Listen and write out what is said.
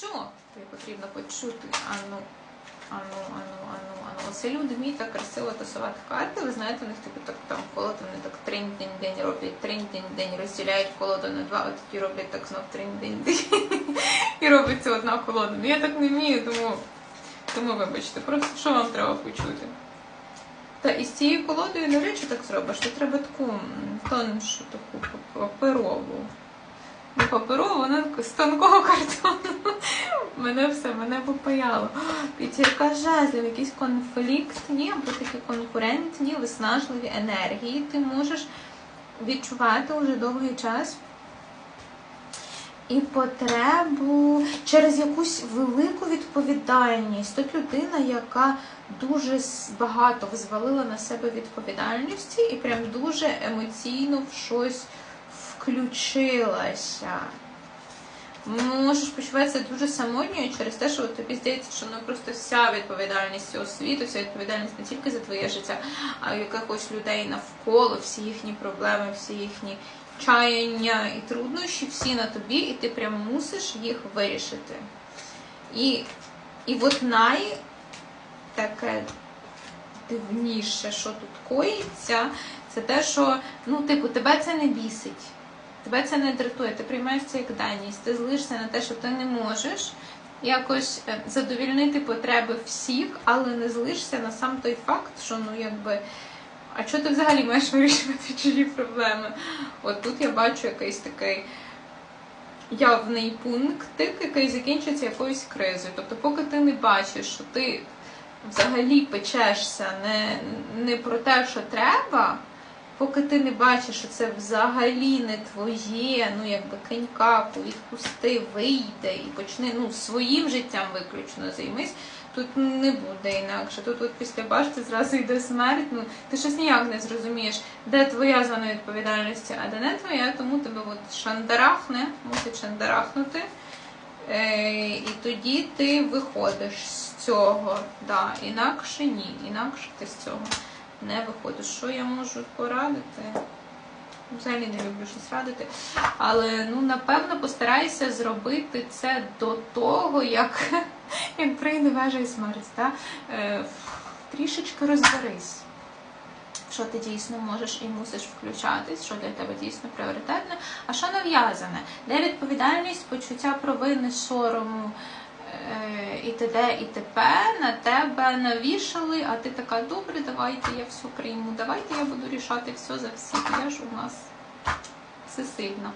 що тобі потрібно почути? Ану, ану, ану, ану, ану. Оце люди вміють так красиво тасувати карти. Ви знаєте, у них типу так там колоду вони так тринь день день роблять, тринь день день розділяють колоду на два, от тоді роблять так знов тринь день день і робиться одна колода. Ну я так не вмію, тому, тому вибачте, просто що вам треба почути. Та і з цією колодою не речі так зробиш, то треба таку тоншу таку паперову. Не паперову, вона з тонкого картону. Мене все, мене попаяло. П'ятірка жезлів, якийсь конфліктні або такі конкурентні, виснажливі енергії. Ти можеш відчувати уже довгий час і потребу через якусь велику відповідальність. Тут людина, яка дуже багато взвалила на себе відповідальності і прям дуже емоційно в щось включилася. Можеш почуватися дуже самотньою через те, що тобі здається, що ну просто вся відповідальність цього світу, вся відповідальність не тільки за твоє життя, а й якихось людей навколо, всі їхні проблеми, всі їхні чаяння і труднощі, всі на тобі, і ти прям мусиш їх вирішити. І, і от най таке дивніше, що тут коїться, це те, що ну, типу, тебе це не бісить. Тебе це не дратує, ти приймаєш це як даність, ти злишся на те, що ти не можеш якось е, задовільнити потреби всіх, але не злишся на сам той факт, що ну якби. А чого ти взагалі маєш вирішувати чужі проблеми? От тут я бачу якийсь такий явний пунктик, який закінчиться якоюсь кризою. Тобто, поки ти не бачиш, що ти взагалі печешся не, не про те, що треба, поки ти не бачиш, що це взагалі не твоє, ну якби кинь капу, відпусти, вийде і почни ну, своїм життям виключно займись. Тут не буде інакше. Тут от після башти зразу йде смерть. Ну ти щось ніяк не зрозумієш, де твоя зона відповідальності, а де не твоя, тому тебе от шандарахне, мусить шандарахнути. Е, і тоді ти виходиш з цього. Да, інакше ні, інакше ти з цього не виходиш. Що я можу порадити? Взагалі не люблю щось радити. Але ну напевно постарайся зробити це до того, як, як прийде вежа і смерть. Да? Е, трішечки розберись. Що ти дійсно можеш і мусиш включатись, що для тебе дійсно пріоритетне, а що нав'язане, де відповідальність, почуття провини, сорому і т.д. і т.п. на тебе навішали, а ти така, добре, давайте я все прийму, давайте я буду рішати все за всіх. Я ж у нас всесильна.